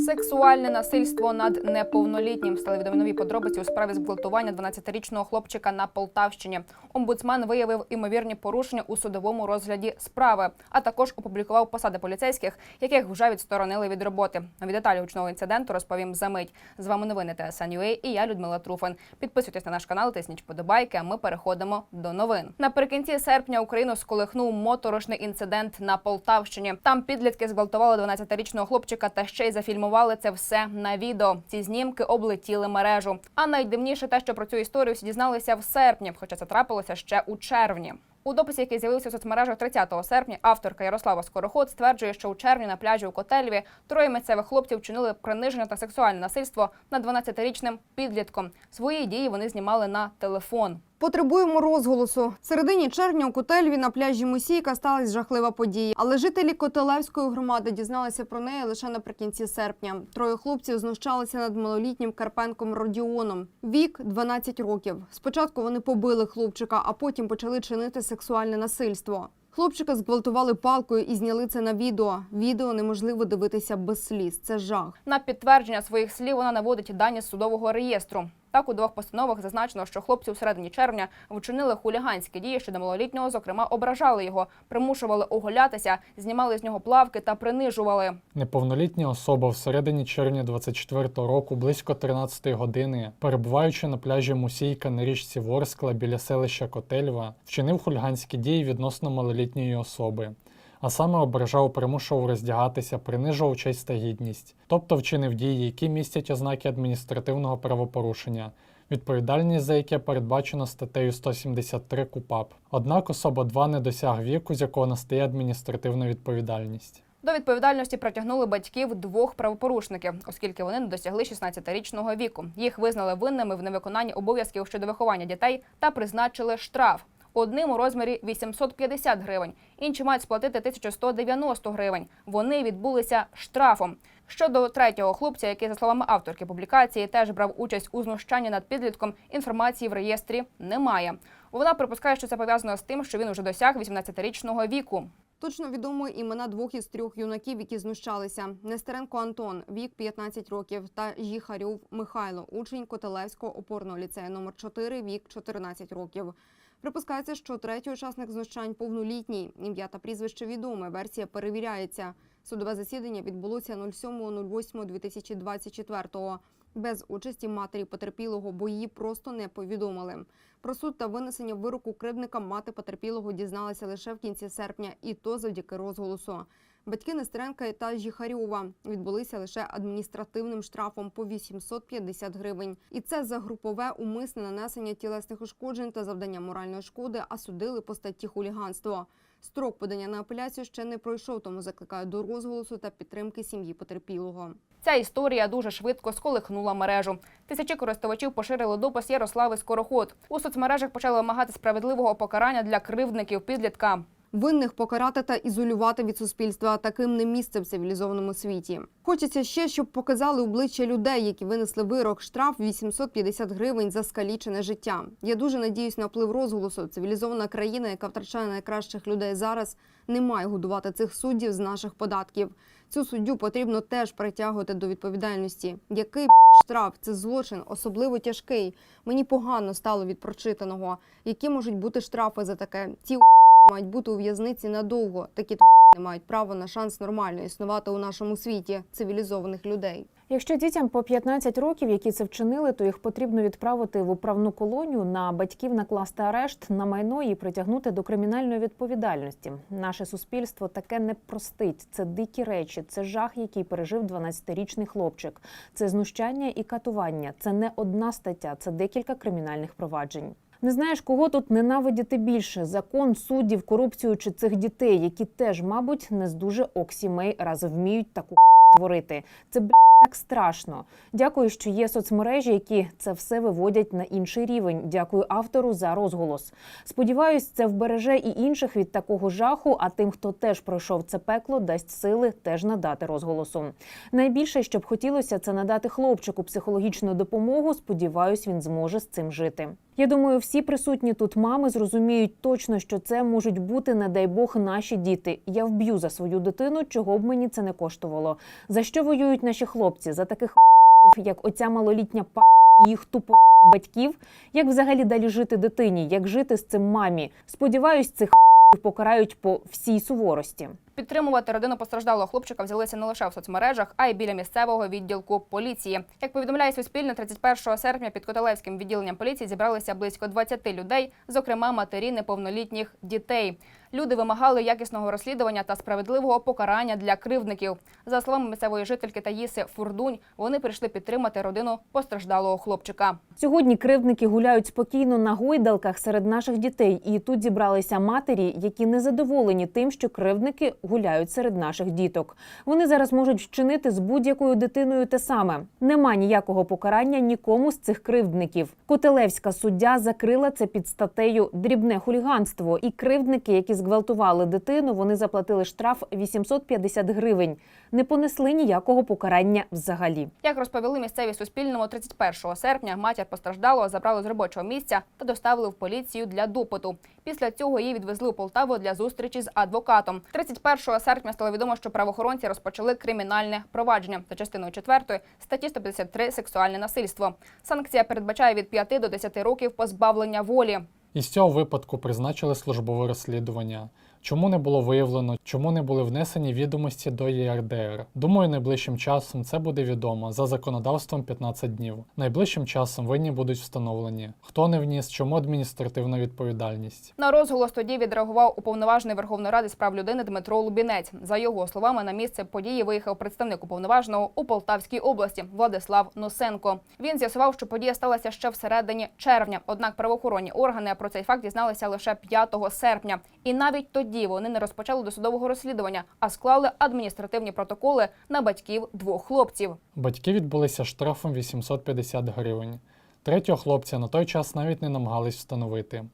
Сексуальне насильство над неповнолітнім стали відомі нові подробиці у справі зґвалтування 12-річного хлопчика на Полтавщині. Омбудсмен виявив імовірні порушення у судовому розгляді справи, а також опублікував посади поліцейських, яких вже відсторонили від роботи. Нові деталі гучного інциденту розповім за мить. З вами новини ТСНЮА і я Людмила Труфан. Підписуйтесь на наш канал, тисніть подобайки. А ми переходимо до новин. Наприкінці серпня Україну сколихнув моторошний інцидент на Полтавщині. Там підлітки зґвалтували 12-річного хлопчика та ще й зафільмували це все на відео. Ці знімки облетіли мережу. А найдивніше те, що про цю історію всі дізналися в серпні, хоча це трапилося ще у червні. У дописі, який з'явився в соцмережах 30 серпня, авторка Ярослава Скороход стверджує, що у червні на пляжі у Котельві троє місцевих хлопців вчинили приниження та сексуальне насильство над 12-річним підлітком. Свої дії вони знімали на телефон. Потребуємо розголосу. В середині червня у Котельві на пляжі Мусійка сталася жахлива подія. Але жителі Котелевської громади дізналися про неї лише наприкінці серпня. Троє хлопців знущалися над малолітнім Карпенком Родіоном. Вік 12 років. Спочатку вони побили хлопчика, а потім почали чинити сексуальне насильство. Хлопчика зґвалтували палкою і зняли це на відео. Відео неможливо дивитися без сліз. Це жах. На підтвердження своїх слів вона наводить дані судового реєстру. Так, у двох постановах зазначено, що хлопці у середині червня вчинили хуліганські дії щодо малолітнього, зокрема, ображали його, примушували оголятися, знімали з нього плавки та принижували. Неповнолітня особа в середині червня 24-го року близько 13-ї години, перебуваючи на пляжі Мусійка на річці Ворскла біля селища Котельва, вчинив хуліганські дії відносно малолітньої особи. А саме ображав, примушував роздягатися, принижував честь та гідність, тобто вчинив дії, які містять ознаки адміністративного правопорушення, відповідальність за яке передбачено статтею 173 КУПАП. Однак особа 2 не досяг віку, з якого настає адміністративна відповідальність. До відповідальності притягнули батьків двох правопорушників, оскільки вони не досягли 16-річного віку. Їх визнали винними в невиконанні обов'язків щодо виховання дітей та призначили штраф. Одним у розмірі 850 гривень, інші мають сплатити 1190 гривень. Вони відбулися штрафом. Щодо третього хлопця, який, за словами авторки публікації, теж брав участь у знущанні над підлітком, інформації в реєстрі немає. Вона припускає, що це пов'язано з тим, що він уже досяг 18-річного віку. Точно відомо імена двох із трьох юнаків, які знущалися: Нестеренко Антон, вік 15 років, та Жіхарюв Михайло, учень Котелевського опорного ліцею номер 4 вік 14 років. Припускається, що третій учасник знущань повнолітній. Ім'я та прізвище відоме. Версія перевіряється. Судове засідання відбулося 07.08.2024 без участі матері потерпілого, бо її просто не повідомили. Про суд та винесення вироку кривдника мати потерпілого дізналася лише в кінці серпня, і то завдяки розголосу. Батьки Нестеренка та Жіхарьова відбулися лише адміністративним штрафом по 850 гривень. І це за групове умисне нанесення тілесних ушкоджень та завдання моральної шкоди, а судили по статті хуліганство. Строк подання на апеляцію ще не пройшов, тому закликаю до розголосу та підтримки сім'ї потерпілого. Ця історія дуже швидко сколихнула мережу. Тисячі користувачів поширили допис Ярослави Скороход. У соцмережах почали вимагати справедливого покарання для кривдників підлітка. Винних покарати та ізолювати від суспільства таким не місце в цивілізованому світі. Хочеться ще, щоб показали обличчя людей, які винесли вирок штраф 850 гривень за скалічене життя. Я дуже надіюсь на вплив розголосу. Цивілізована країна, яка втрачає найкращих людей зараз, не має годувати цих суддів з наших податків. Цю суддю потрібно теж притягувати до відповідальності. Який штраф це злочин, особливо тяжкий. Мені погано стало від прочитаного. Які можуть бути штрафи за таке? Ці мають бути у в'язниці надовго. Такі не мають право на шанс нормально існувати у нашому світі цивілізованих людей. Якщо дітям по 15 років, які це вчинили, то їх потрібно відправити в управну колонію на батьків накласти арешт на майно і притягнути до кримінальної відповідальності. Наше суспільство таке не простить. Це дикі речі, це жах, який пережив 12-річний хлопчик. Це знущання і катування. Це не одна стаття, це декілька кримінальних проваджень. Не знаєш, кого тут ненавидіти більше: закон, суддів, корупцію чи цих дітей, які теж, мабуть, не з дуже оксімей раз вміють таку творити. Це б так страшно. Дякую, що є соцмережі, які це все виводять на інший рівень. Дякую автору за розголос. Сподіваюсь, це вбереже і інших від такого жаху. А тим, хто теж пройшов це пекло, дасть сили теж надати розголосу. Найбільше, що б хотілося, це надати хлопчику психологічну допомогу. Сподіваюсь, він зможе з цим жити. Я думаю, всі присутні тут мами зрозуміють точно, що це можуть бути, не дай Бог, наші діти. Я вб'ю за свою дитину, чого б мені це не коштувало. За що воюють наші хлопці? За таких як оця малолітня па їх тупо батьків? Як взагалі далі жити дитині? Як жити з цим мамі? Сподіваюсь, цих покарають по всій суворості. Підтримувати родину постраждалого хлопчика взялися не лише в соцмережах, а й біля місцевого відділку поліції. Як повідомляє Суспільне, 31 серпня під Котелевським відділенням поліції зібралися близько 20 людей, зокрема матері неповнолітніх дітей. Люди вимагали якісного розслідування та справедливого покарання для кривдників. За словами місцевої жительки Таїси Фурдунь, вони прийшли підтримати родину постраждалого хлопчика. Сьогодні кривдники гуляють спокійно на гойдалках серед наших дітей, і тут зібралися матері, які не задоволені тим, що кривдники гуляють серед наших діток. Вони зараз можуть вчинити з будь-якою дитиною те саме. Нема ніякого покарання нікому з цих кривдників. Котелевська суддя закрила це під статтею дрібне хуліганство. І кривдники, які зґвалтували дитину, вони заплатили штраф 850 гривень. Не понесли ніякого покарання взагалі. Як розповіли місцеві Суспільному, 31 серпня матір постраждалого забрали з робочого місця та доставили в поліцію для допиту. Після цього її відвезли у Полтаву для зустрічі з адвокатом. 31 серпня стало відомо, що правоохоронці розпочали кримінальне провадження за частиною 4 статті 153 сексуальне насильство. Санкція передбачає від 5 до 10 років позбавлення волі. Із цього випадку призначили службове розслідування. Чому не було виявлено, чому не були внесені відомості до ЄРДР? Думаю, найближчим часом це буде відомо за законодавством 15 днів. Найближчим часом винні будуть встановлені. Хто не вніс, чому адміністративна відповідальність? На розголос тоді відреагував уповноважений Верховної Ради з прав людини Дмитро Лубінець. За його словами, на місце події виїхав представник уповноваженого у Полтавській області Владислав Носенко. Він з'ясував, що подія сталася ще всередині червня. Однак правоохоронні органи про цей факт дізналися лише 5 серпня. І навіть тоді вони не розпочали досудового розслідування, а склали адміністративні протоколи на батьків двох хлопців. Батьки відбулися штрафом 850 гривень. Третього хлопця на той час навіть не намагались встановити.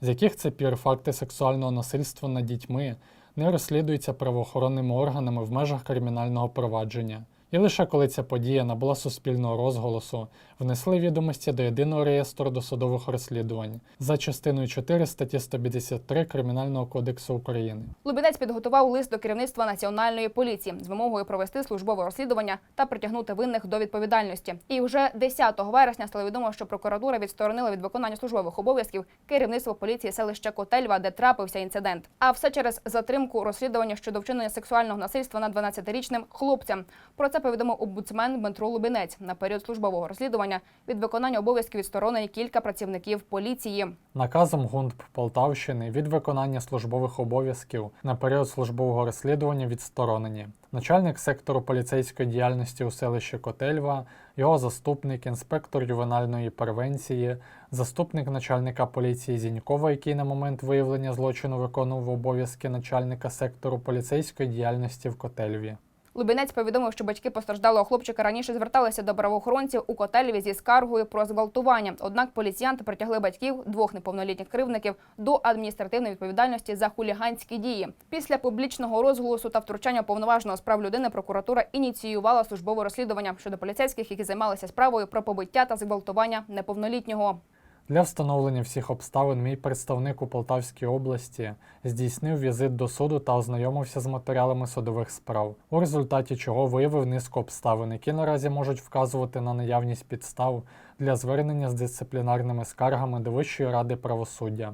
З яких це пір факти сексуального насильства над дітьми не розслідуються правоохоронними органами в межах кримінального провадження. І лише коли ця подія набула суспільного розголосу, внесли відомості до єдиного реєстру досудових розслідувань за частиною 4 статті 153 Кримінального кодексу України. Лубінець підготував лист до керівництва національної поліції з вимогою провести службове розслідування та притягнути винних до відповідальності. І вже 10 вересня стало відомо, що прокуратура відсторонила від виконання службових обов'язків керівництво поліції селища Котельва, де трапився інцидент. А все через затримку розслідування щодо вчинення сексуального насильства над 12-річним хлопцем. Про це повідомив омбудсмен Дмитро Лубінець. На період службового розслідування від виконання обов'язків відсторонені кілька працівників поліції. Наказом ГУНП Полтавщини від виконання службових обов'язків на період службового розслідування відсторонені. Начальник сектору поліцейської діяльності у селищі Котельва, його заступник, інспектор ювенальної превенції, заступник начальника поліції Зінькова, який на момент виявлення злочину виконував обов'язки начальника сектору поліцейської діяльності в Котельві. Лубінець повідомив, що батьки постраждалого хлопчика раніше зверталися до правоохоронців у Котельві зі скаргою про зґвалтування. Однак поліціянти притягли батьків двох неповнолітніх кривдників до адміністративної відповідальності за хуліганські дії. Після публічного розголосу та втручання повноваженого з прав людини прокуратура ініціювала службове розслідування щодо поліцейських, які займалися справою про побиття та зґвалтування неповнолітнього. Для встановлення всіх обставин мій представник у Полтавській області здійснив візит до суду та ознайомився з матеріалами судових справ, у результаті чого виявив низку обставин, які наразі можуть вказувати на наявність підстав для звернення з дисциплінарними скаргами до Вищої ради правосуддя,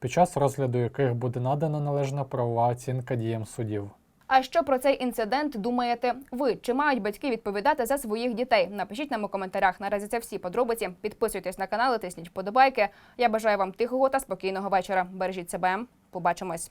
під час розгляду яких буде надана належна правова оцінка діям судів. А що про цей інцидент думаєте ви? Чи мають батьки відповідати за своїх дітей? Напишіть нам у коментарях. Наразі це всі подробиці. Підписуйтесь на канал, тисніть вподобайки. Я бажаю вам тихого та спокійного вечора. Бережіть себе. Побачимось.